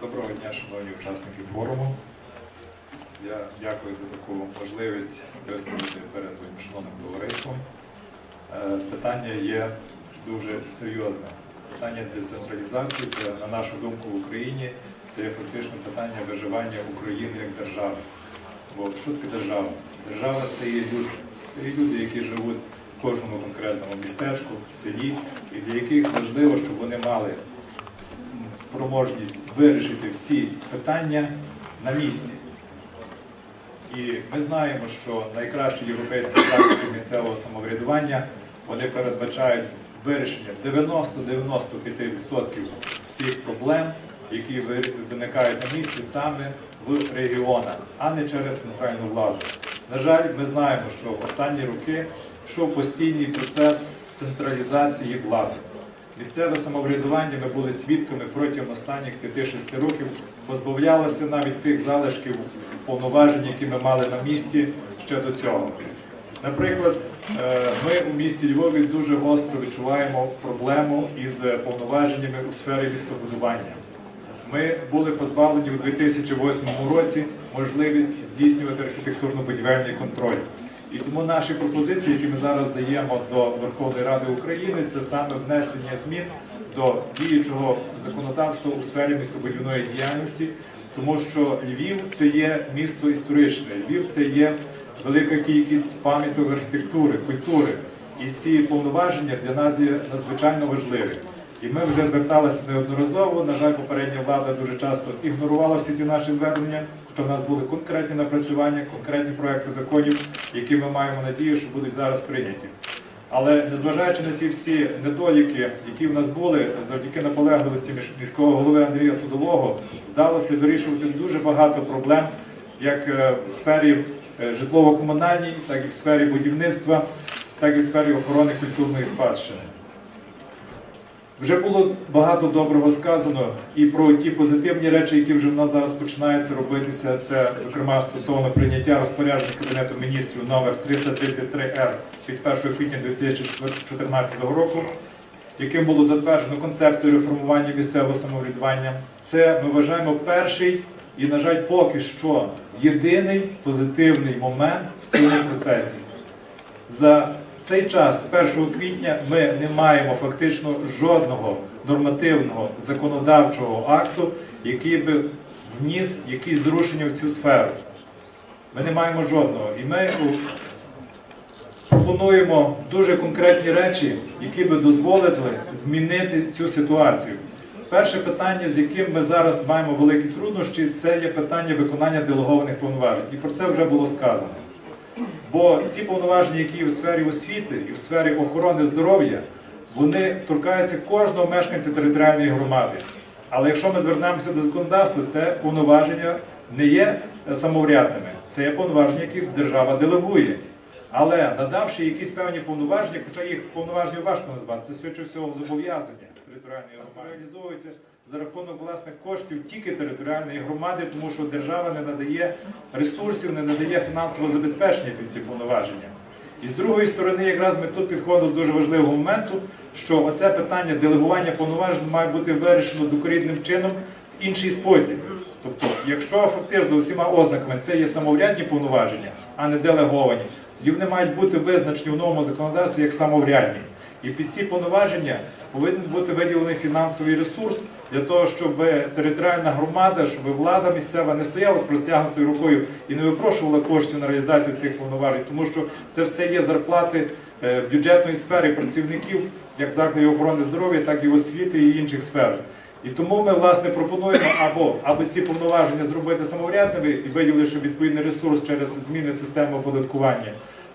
Доброго дня, шановні учасники форуму. Я дякую за таку можливість виступити перед моїм шановним товариством. Е, Питання є дуже серйозне. Питання децентралізації, це, на нашу думку, в Україні це є фактично питання виживання України як держави. Бо що таке держава? Держава це є люди. Це є люди, які живуть в кожному конкретному містечку, в селі, і для яких важливо, щоб вони мали спроможність вирішити всі питання на місці. І ми знаємо, що найкращі європейські практики місцевого самоврядування вони передбачають вирішення 90-95% всіх проблем, які виникають на місці саме в регіонах, а не через центральну владу. На жаль, ми знаємо, що в останні роки йшов постійний процес централізації влади. Місцеве самоврядування ми були свідками протягом останніх 5-6 років, позбавлялося навіть тих залишків повноважень, які ми мали на місці ще до цього. Наприклад, е, ми у місті Львові дуже гостро відчуваємо проблему із повноваженнями у сфері містобудування. Ми були позбавлені у 2008 році можливість здійснювати архітектурно-будівельний контроль. І тому наші пропозиції, які ми зараз даємо до Верховної Ради України, це саме внесення змін до діючого законодавства у сфері містобудівної діяльності, тому що Львів це є місто історичне, Львів це є велика кількість пам'яток архітектури, культури. І ці повноваження для нас є надзвичайно важливі. І ми вже зверталися неодноразово. На жаль, попередня влада дуже часто ігнорувала всі ці наші звернення. Хоча в нас були конкретні напрацювання, конкретні проекти законів, які ми маємо надію, що будуть зараз прийняті. Але незважаючи на ці всі недоліки, які в нас були, завдяки наполегливості міського голови Андрія Садового, вдалося вирішувати дуже багато проблем, як е, в сфері е, житлово-комунальній, так і в сфері будівництва, так і в сфері охорони культурної спадщини. Вже було багато доброго сказано і про ті позитивні речі, які вже в нас зараз починаються робитися. Це, зокрема, стосовно прийняття розпорядження Кабінету міністрів номер 333-Р від 1 квітня 2014 року, яким було затверджено концепцію реформування місцевого самоврядування. Це ми вважаємо перший і, на жаль, поки що єдиний позитивний момент в цьому процесі. За цей час, з 1 квітня, ми не маємо фактично жодного нормативного законодавчого акту, який би вніс якісь зрушення в цю сферу. Ми не маємо жодного. І ми пропонуємо дуже конкретні речі, які би дозволили змінити цю ситуацію. Перше питання, з яким ми зараз маємо великі труднощі, це є питання виконання делегованих повноважень. І про це вже було сказано. Бо ці повноваження, які є в сфері освіти і в сфері охорони здоров'я, вони торкаються кожного мешканця територіальної громади. Але якщо ми звернемося до законодавства, це повноваження не є самоврядними, це є повноваження, які держава делегує. Але надавши якісь певні повноваження, хоча їх повноваження важко назвати, це швидше всього зобов'язання територіальної громади реалізовуються за рахунок власних коштів тільки територіальної громади, тому що держава не надає ресурсів, не надає фінансового забезпечення під ці повноваження. І з другої сторони, якраз ми тут підходимо до дуже важливого моменту, що оце питання делегування повноважень має бути вирішено докорінним чином в інший спосіб. Тобто, якщо фактично всіма ознаками це є самоврядні повноваження, а не делеговані, тоді вони мають бути визначені в новому законодавстві як самоврядні. І під ці повноваження повинен бути виділений фінансовий ресурс для того, щоб територіальна громада, щоб влада місцева не стояла з простягнутою рукою і не випрошувала коштів на реалізацію цих повноважень, тому що це все є зарплати е, бюджетної сфери працівників як закладів охорони здоров'я, так і освіти і інших сфер. І тому ми власне пропонуємо або, або ці повноваження зробити самоврядними і виділивши відповідний ресурс через зміни системи оподаткування,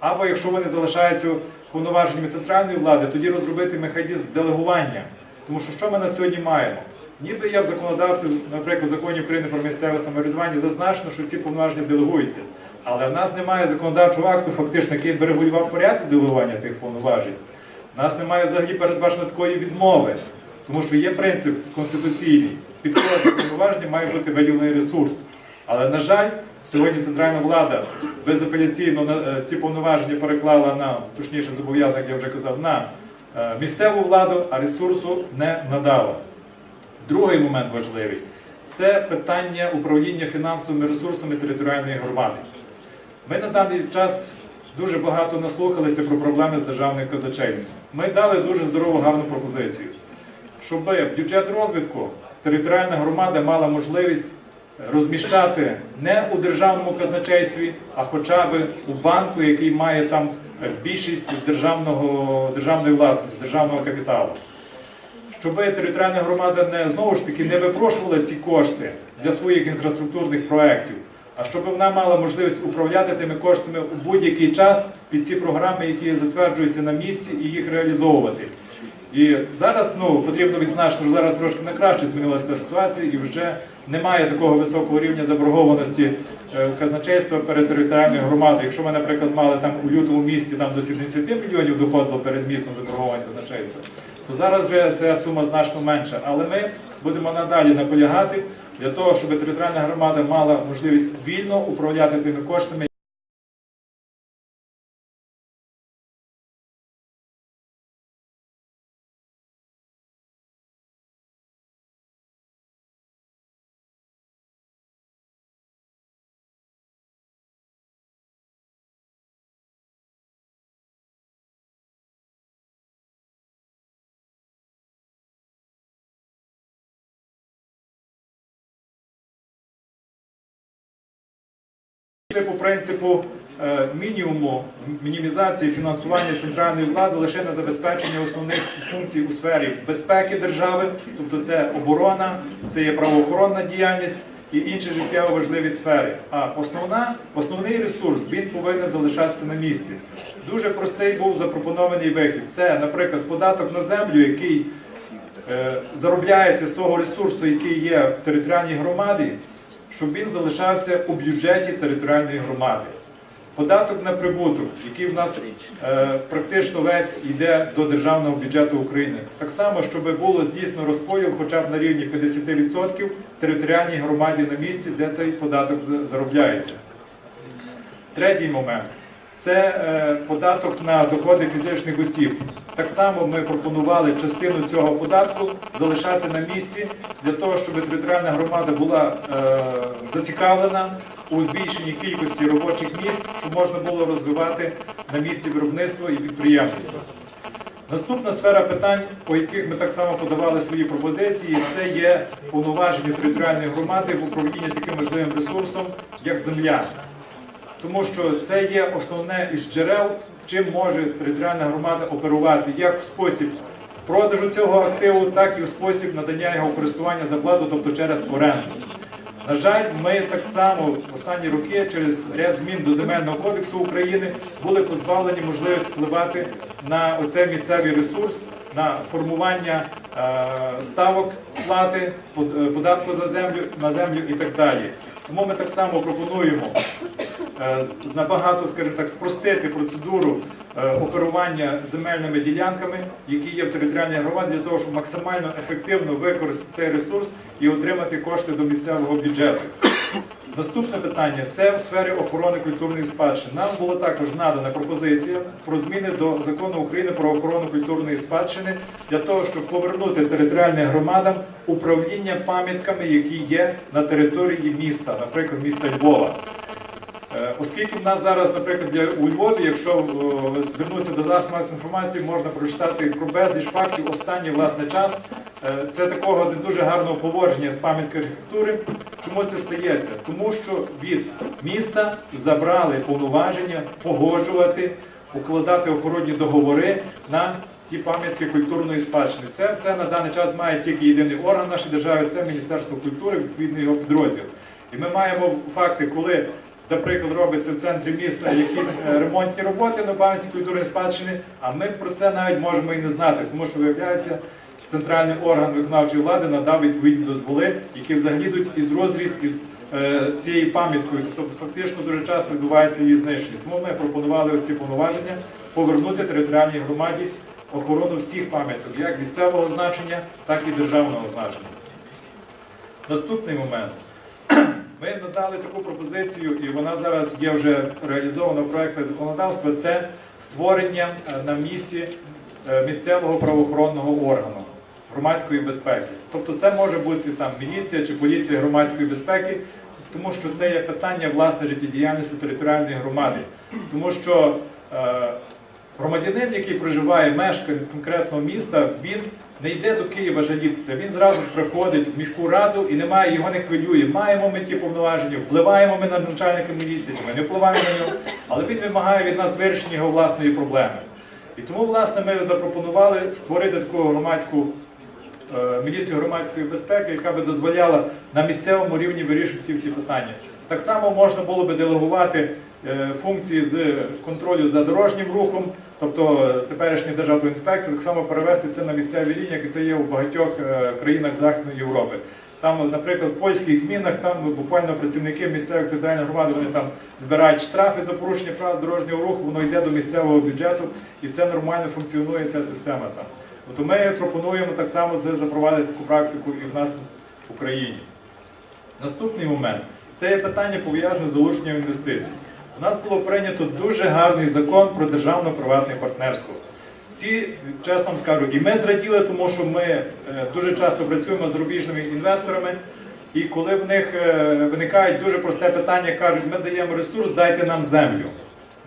або якщо вони залишаються повноваженнями центральної влади, тоді розробити механізм делегування. Тому що що ми на сьогодні маємо? Ніби є в законодавстві, наприклад, в законі України про місцеве самоврядування зазначено, що ці повноваження делегуються. Але в нас немає законодавчого акту, фактично, який би регулював порядок делегування тих повноважень. У нас немає взагалі передбачено такої відмови, тому що є принцип конституційний. До повноваження має бути виділений ресурс. Але, на жаль, сьогодні центральна влада безапеляційно е, ці повноваження переклала на, точніше зобов'язання, як я вже казав, на е, місцеву владу, а ресурсу не надала. Другий момент важливий. це питання управління фінансовими ресурсами територіальної громади. Ми на даний час дуже багато наслухалися про проблеми з державним казначейством. Ми дали дуже здорову, гарну пропозицію, щоб бюджет розвитку територіальна громада мала можливість розміщати не у державному казначействі, а хоча б у банку, який має там більшість державного, державної власності, державного капіталу. Щоб територіальна громада не знову ж таки не випрошувала ці кошти для своїх інфраструктурних проєктів, а щоб вона мала можливість управляти тими коштами у будь-який час під ці програми, які затверджуються на місці, і їх реалізовувати. І зараз ну, потрібно відзначити, що зараз трошки на краще змінилася та ситуація, і вже немає такого високого рівня заборгованості е, казначейства перед територіальною громадою. Якщо ми, наприклад, мали там у лютому місті там до 70 мільйонів доходило перед містом заборгованість казначейства, то зараз вже ця сума значно менша. Але ми будемо надалі наполягати для того, щоб територіальна громада мала можливість вільно управляти тими коштами. По принципу е, мінімуму мінімізації фінансування центральної влади лише на забезпечення основних функцій у сфері безпеки держави, тобто це оборона, це є правоохоронна діяльність і інші життєво важливі сфери. А основна, основний ресурс він повинен залишатися на місці. Дуже простий був запропонований вихід. Це, наприклад, податок на землю, який е, заробляється з того ресурсу, який є в територіальній громаді, щоб він залишався у бюджеті територіальної громади. Податок на прибуток, який в нас е, практично весь йде до державного бюджету України. Так само, щоб було здійснено розподіл хоча б на рівні 50% територіальній громаді на місці, де цей податок заробляється. Третій момент це е, податок на доходи фізичних осіб. Так само ми пропонували частину цього податку залишати на місці для того, щоб територіальна громада була е, зацікавлена у збільшенні кількості робочих місць, щоб можна було розвивати на місці виробництво і підприємництво. Наступна сфера питань, по яких ми так само подавали свої пропозиції, це є повноваження територіальної громади в управлінні таким важливим ресурсом, як земля. Тому що це є основне із джерел, чим може територіальна громада оперувати як в спосіб продажу цього активу, так і в спосіб надання його користування за плату, тобто через оренду. На жаль, ми так само в останні роки через ряд змін до земельного кодексу України були позбавлені можливості впливати на оцей місцевий ресурс, на формування е, ставок плати, е, податку за землю на землю і так далі. Тому ми так само пропонуємо набагато, скажімо так, спростити процедуру е, оперування земельними ділянками, які є в територіальній громаді, для того, щоб максимально ефективно використати цей ресурс і отримати кошти до місцевого бюджету. Наступне питання це в сфері охорони культурної спадщини. Нам було також надана пропозиція про зміни до закону України про охорону культурної спадщини для того, щоб повернути територіальним громадам управління пам'ятками, які є на території міста, наприклад, міста Львова. Е, Оскільки в нас зараз, наприклад, у Львові, якщо е, звернутися до засобів масової інформації, можна прочитати про безліч фактів останній власне час. Е, Це такого не дуже гарного поводження з пам'яткою архітектури. Чому це стається? Тому що від міста забрали повноваження погоджувати, укладати охоронні договори на ті пам'ятки культурної спадщини. Це все на даний час має тільки єдиний орган в нашій державі, це Міністерство культури, відповідно його підрозділ. І ми маємо факти, коли наприклад, робиться в центрі міста якісь е, ремонтні роботи на пам'ятці культурної спадщини, а ми про це навіть можемо і не знати, тому що виявляється, центральний орган виконавчої влади надав відповідні дозволи, які взагалі йдуть із розріз із е, цією пам'яткою. Тобто фактично дуже часто відбувається її знищення. Тому ми пропонували ось ці повноваження повернути територіальній громаді охорону всіх пам'яток, як місцевого значення, так і державного значення. Наступний момент. Ми надали таку пропозицію, і вона зараз є вже реалізована в проєкті законодавства. Це створення е, на місці е, місцевого правоохоронного органу. громадської безпеки. Тобто це може бути там міліція чи поліція громадської безпеки, тому що це є питання власне життєдіяльності територіальної громади. Тому що е, громадянин, який проживає, мешканець конкретного міста, він не йде до Києва жалітися. Він зразу приходить в міську раду і немає, його не хвилює. Маємо ми ті повноваження, впливаємо ми на начальника міліції, чи ми не впливаємо на нього, але він вимагає від нас вирішення його власної проблеми. І тому, власне, ми запропонували створити таку громадську е, міліцію громадської безпеки, яка би дозволяла на місцевому рівні вирішувати ці всі питання. Так само можна було би делегувати е, функції з контролю за дорожнім рухом, тобто е, теперішню державну інспекцію, так само перевести це на місцеві рівні, як це є у багатьох е, країнах Західної Європи. Там, наприклад, в польських гмінах, там буквально працівники місцевих територіальних громад вони там збирають штрафи за порушення правил дорожнього руху, воно йде до місцевого бюджету, і це нормально функціонує ця система там. Тобто ми пропонуємо так само запровадити таку практику і в нас в Україні. Наступний момент це є питання пов'язане з залученням інвестицій. У нас було прийнято дуже гарний закон про державно-приватне партнерство. Всі, чесно вам скажу, і ми зраділи, тому що ми е, дуже часто працюємо з зарубіжними інвесторами, і коли в них е, виникає дуже просте питання, кажуть, ми даємо ресурс, дайте нам землю.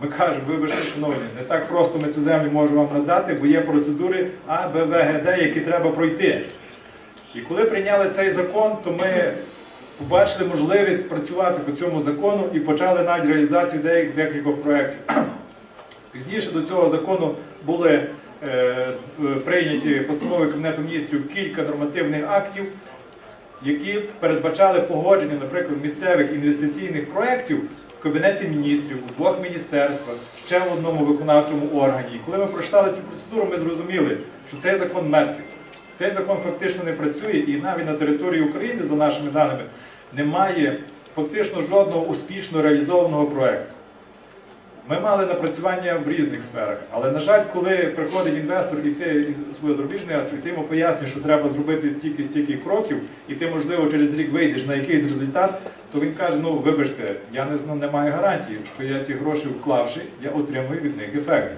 Ми кажемо, вибачте, шановні, не так просто ми цю землю можемо вам надати, бо є процедури А, Б, В, Г, Д, які треба пройти. І коли прийняли цей закон, то ми побачили можливість працювати по цьому закону і почали навіть реалізацію декількох проєктів. Пізніше до цього закону були е, прийняті постанови Кабінету міністрів кілька нормативних актів, які передбачали погодження, наприклад, місцевих інвестиційних проєктів в Кабінеті міністрів, у двох міністерствах, ще в одному виконавчому органі. Коли ми прочитали цю процедуру, ми зрозуміли, що цей закон мертвий. Цей закон фактично не працює, і навіть на території України, за нашими даними, немає фактично жодного успішно реалізованого проєкту. Ми мали напрацювання в різних сферах, але на жаль, коли приходить інвестор і ти своє зарубіжний інвестор, і ти йому пояснюєш, що треба зробити стільки стільки кроків, і ти, можливо, через рік вийдеш на якийсь результат, то він каже: ну вибачте, я не не маю гарантії, що я ті гроші вклавши, я отримую від них ефект.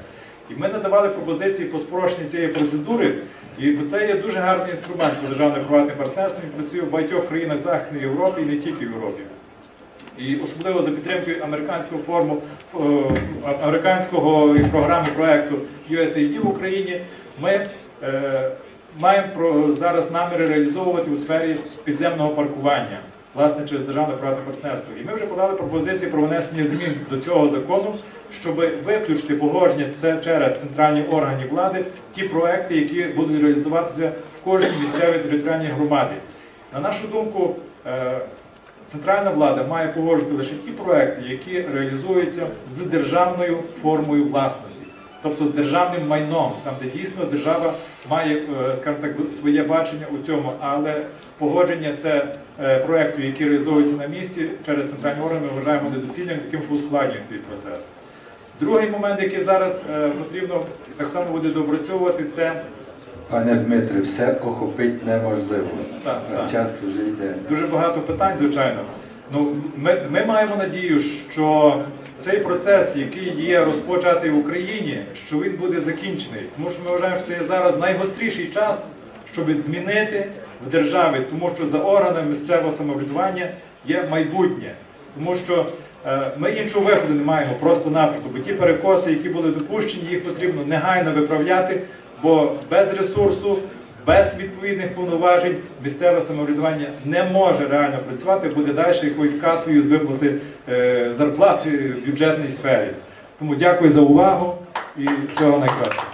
І ми надавали пропозиції по спрощенні цієї процедури, і це є дуже гарний інструмент по державне приватне партнерство. Він працює в багатьох країнах Західної Європи і не тільки в Європі. І особливо за підтримкою американського форму е, американського програми проекту USAID в Україні, ми е, маємо зараз наміри реалізовувати у сфері підземного паркування, власне, через державне приватне партнерство. І ми вже подали пропозиції про внесення змін до цього закону, щоб виключити погодження через центральні органи влади ті проекти, які будуть реалізуватися в кожній місцевій територіальній громаді. На нашу думку. е, Центральна влада має погоджувати лише ті проекти, які реалізуються з державною формою власності, тобто з державним майном, там де дійсно держава має, е, скажімо так, своє бачення у цьому, але погодження це е, проекту, які реалізуються на місці через центральні органи, ми вважаємо недоцільним, таким що ускладнює цей процес. Другий момент, який зараз е, потрібно так само буде доопрацьовувати, це Пане Дмитре, все охопити неможливо. Так, так. час вже йде. Дуже багато питань, звичайно. Ну, ми, ми маємо надію, що цей процес, який є розпочатий в Україні, що він буде закінчений. Тому що ми вважаємо, що це є зараз найгостріший час, щоб змінити в державі, тому що за органами місцевого самоврядування є майбутнє. Тому що е, ми іншого виходу не маємо просто-напросто, бо ті перекоси, які були допущені, їх потрібно негайно виправляти, бо без ресурсу без відповідних повноважень місцеве самоврядування не може реально працювати, буде далі якоюсь касою з виплати е, зарплати в бюджетній сфері. Тому дякую за увагу і всього найкращого.